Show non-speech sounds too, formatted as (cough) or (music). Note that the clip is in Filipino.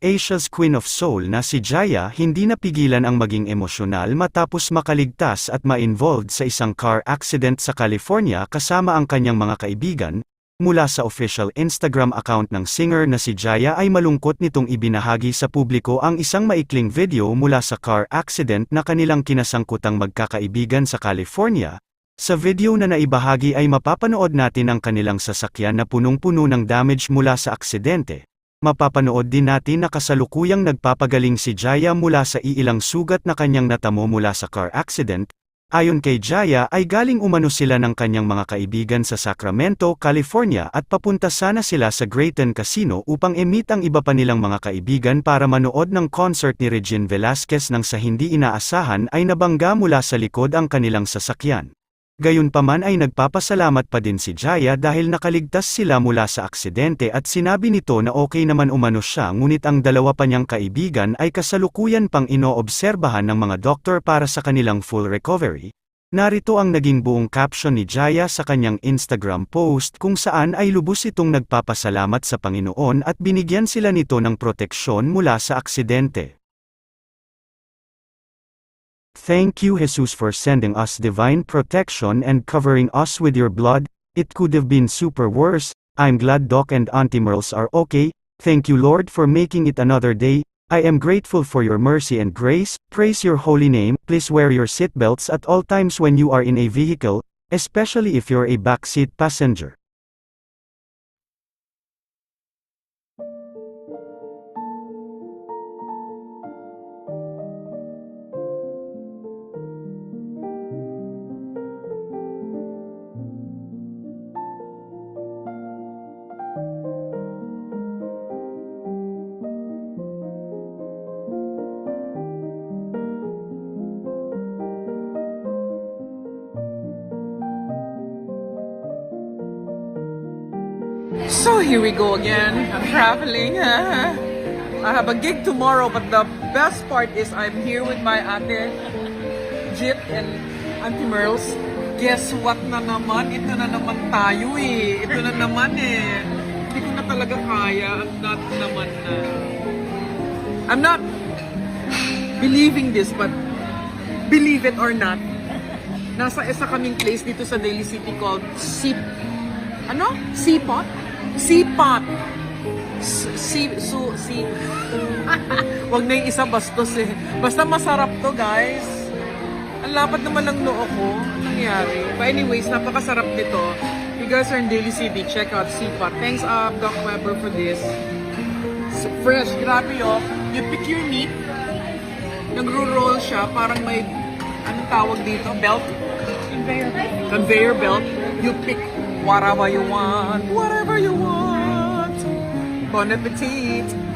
Asia's Queen of Soul na si Jaya hindi napigilan ang maging emosyonal matapos makaligtas at ma-involved sa isang car accident sa California kasama ang kanyang mga kaibigan. Mula sa official Instagram account ng singer na si Jaya ay malungkot nitong ibinahagi sa publiko ang isang maikling video mula sa car accident na kanilang kinasangkutang magkakaibigan sa California. Sa video na naibahagi ay mapapanood natin ang kanilang sasakyan na punong-puno ng damage mula sa aksidente. Mapapanood din natin na kasalukuyang nagpapagaling si Jaya mula sa iilang sugat na kanyang natamo mula sa car accident. Ayon kay Jaya ay galing umano sila ng kanyang mga kaibigan sa Sacramento, California at papunta sana sila sa Grayton Casino upang i-meet ang iba pa nilang mga kaibigan para manood ng concert ni Regine Velasquez nang sa hindi inaasahan ay nabangga mula sa likod ang kanilang sasakyan. Gayunpaman ay nagpapasalamat pa din si Jaya dahil nakaligtas sila mula sa aksidente at sinabi nito na okay naman umano siya ngunit ang dalawa pa niyang kaibigan ay kasalukuyan pang inoobserbahan ng mga doktor para sa kanilang full recovery. Narito ang naging buong caption ni Jaya sa kanyang Instagram post kung saan ay lubos itong nagpapasalamat sa Panginoon at binigyan sila nito ng proteksyon mula sa aksidente. Thank you Jesus for sending us divine protection and covering us with your blood, it could have been super worse, I'm glad Doc and Auntie Merles are okay, thank you Lord for making it another day, I am grateful for your mercy and grace, praise your holy name, please wear your seatbelts at all times when you are in a vehicle, especially if you're a backseat passenger. So here we go again. Traveling. I have a gig tomorrow, but the best part is I'm here with my ate, Jit, and Auntie Merles. Guess what na naman? Ito na naman tayo eh. Ito na naman eh. Hindi ko na talaga kaya. I'm not naman na... I'm not believing this, but believe it or not, nasa isa kaming place dito sa Daly City called Sip... Ano? Seapot? Seapot. S- Si, su, si... (laughs) Wag na yung isa bastos eh. Basta masarap to, guys. Ang lapad naman ng noo ko. Anong nangyari? But anyways, napakasarap nito. You guys are in Daly City, check out Seapot. Thanks, uh, Doc Weber, for this. So fresh, grabe oh. You pick your meat. Nagro-roll siya. Parang may, anong tawag dito? Belt? Conveyor belt. Conveyor belt. You pick whatever you want. Whatever. Bon appetit.